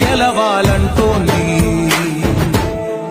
గెలవాలంటూ నీ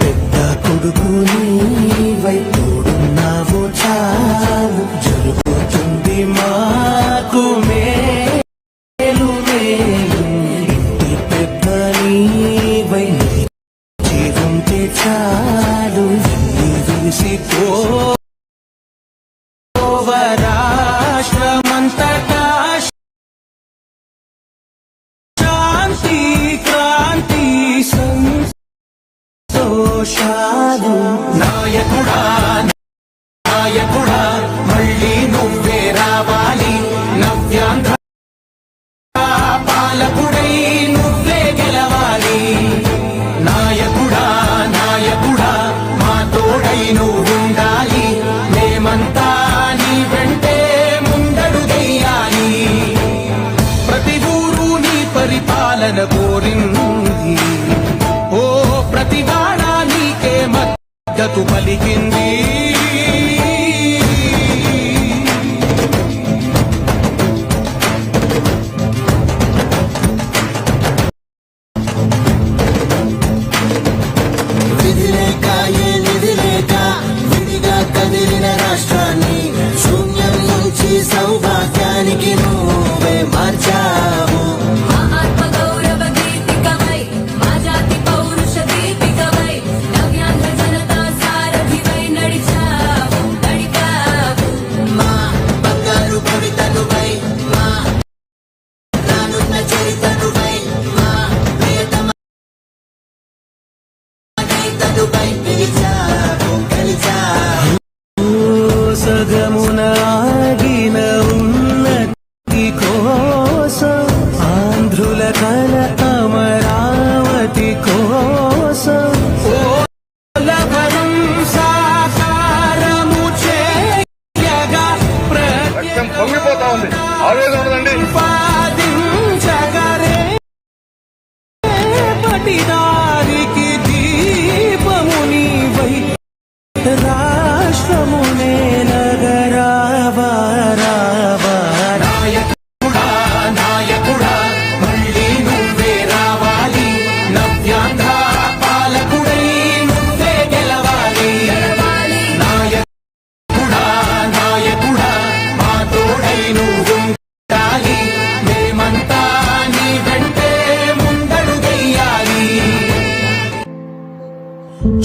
పెద్ద కొడుకు నీవై తోడున్నావు చావు జరుగుతుంది మాకు మేలు మేలు. పెద్ద నీవై జీవం తెచ్చా నాయకుడా నాయకుడా. మద్దతు పలికింది bank.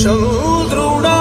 చౌద్రుడా